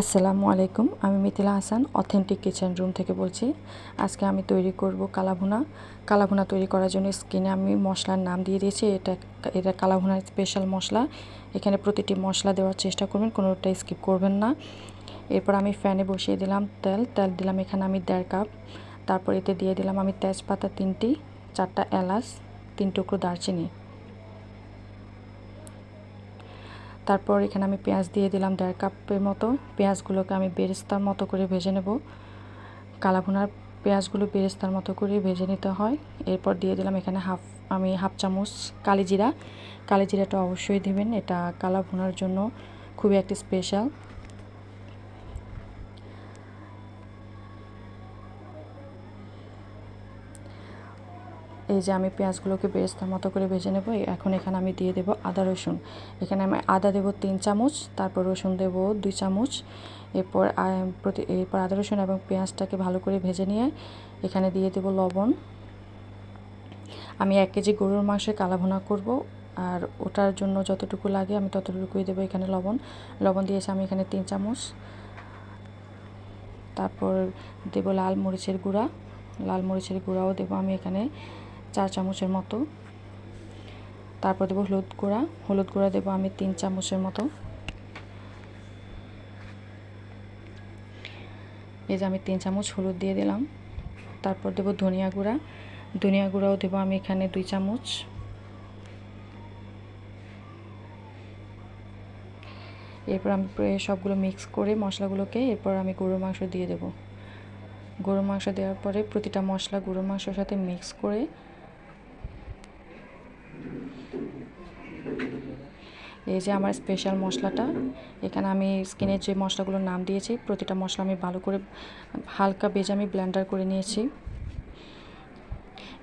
আসসালামু আলাইকুম, আমি Mithila Hasan authentic kitchen room থেকে বলছি। আজকে আমি তৈরি করব কালাভুনা। কালাভুনা তৈরি করার জন্য স্কিনে আমি মশলার নাম দিয়ে দিয়েছি। এটা এটা কালাভুনার স্পেশাল মশলা। এখানে প্রতিটি মশলা দেওয়ার চেষ্টা করবেন কোনোটাই স্কিপ করবেন না। এরপর আমি ফ্যানে বসিয়ে দিলাম তেল। তেল দিলাম এখানে আমি দেড় কাপ। তারপর এতে দিয়ে দিলাম আমি তেজপাতা তিনটি, চারটা এলাচ, তিন টুকরো দারচিনি। তারপর এখানে আমি পেঁয়াজ দিয়ে দিলাম দেড় কাপের মতো। পেঁয়াজগুলোকে আমি বেরেস্তার মতো করে ভেজে নেব। কালাভুনার পেঁয়াজগুলো বেরেস্তার মতো করে ভেজে নিতে হয়। এরপর দিয়ে দিলাম এখানে হাফ, আমি হাফ চামচ কালিজিরা কালিজিরাটা অবশ্যই দেবেন। এটা কালাভুনার জন্য খুবই একটি স্পেশাল এই যে আমি পেঁয়াজগুলোকে বেরেস্তার মতো করে ভেজে নেব এখন এখানে আমি দিয়ে দেব আদা, রসুন। এখানে আমি আদা দেব তিন চামচ, তারপর রসুন দেব দুই চামচ, এরপর প্রতি, এরপর আদা, রসুন এবং পেঁয়াজটাকে ভালো করে ভেজে নিয়ে এখানে দিয়ে দেব লবণ। আমি এক কেজি গরুর মাংসের কালাভুনা করব, আর ওটার জন্য যতটুকু লাগে আমি ততটুকুই দেবো এখানে লবণ। লবণ দিয়েছি আমি এখানে তিন চামচ। তারপর দেব লাল মরিচের গুঁড়া। লাল মরিচের গুঁড়াও দেবো আমি এখানে। চার চামচের মতো। তারপর দেবো হলুদ গুঁড়া। হলুদ গুঁড়া দেবো আমি তিন চামচের মতো। এই যে আমি তিন চামচ হলুদ দিয়ে দিলাম। তারপর দেবো ধনিয়া গুঁড়া। ধনিয়া গুঁড়াও দেবো আমি এখানে দুই চামচ। এরপর আমি সবগুলো মিক্স করে মশলাগুলোকে এরপর আমি গরুর মাংস দিয়ে দেবো। গরুর মাংস দেওয়ার পরে প্রতিটা মশলা গরুর মাংসের সাথে মিক্স করে এই যে আমার স্পেশাল মশলাটা, এখানে আমি স্কিনের যে মশলাগুলোর নাম দিয়েছি, প্রতিটা মশলা আমি ভালো করে হালকা বেজে আমি ব্লেন্ডার করে নিয়েছি।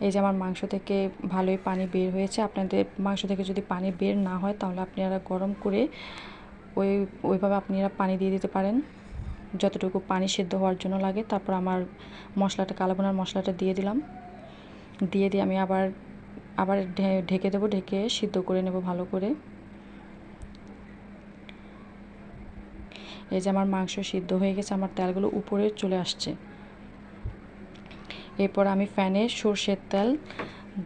এই যে আমার মাংস থেকে ভালোই পানি বের হয়েছে, আপনাদের মাংস থেকে যদি পানি বের না হয়, তাহলে আপনারা গরম করে ওই, ওইভাবে আপনারা পানি দিয়ে দিতে পারেন। যতটুকু পানি সেদ্ধ হওয়ার জন্য লাগে, তারপর আমার মশলাটা কালাবোনার মশলাটা দিয়ে দিলাম। দিয়ে দিয়ে আমি আবার আবার ঢেকে দেবো, ঢেকে সিদ্ধ করে নেব ভালো করে। এই যে আমার মাংস সিদ্ধ হয়ে গেছে, আমার তেলগুলো উপরে চলে আসছে। এরপর আমি ফ্যানে সর্ষের তেল,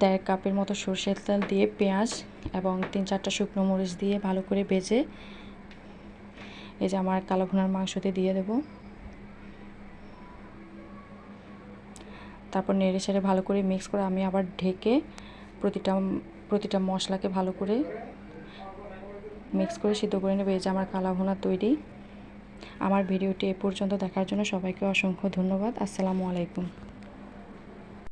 দেড় কাপের মতো সর্ষের তেল দিয়ে পেঁয়াজ এবং তিন চারটা শুকনো মরিচ দিয়ে ভালো করে ভেজে, এই যে আমার কালো ভুনার মাংসতে দিয়ে দেব। তারপর নেড়ে ছেড়ে ভালো করে মিক্স করে আমি আবার ঢেকে প্রতিটা প্রতিটা মশলাকে ভালো করে মিক্স করে সিদ্ধ করে নেবে। এই যে আমার কালা ভুনা তৈরি। আমার ভিডিওটি এ পর্যন্ত দেখার জন্য সবাইকে অসংখ্য ধন্যবাদ। আসসালামু আলাইকুম।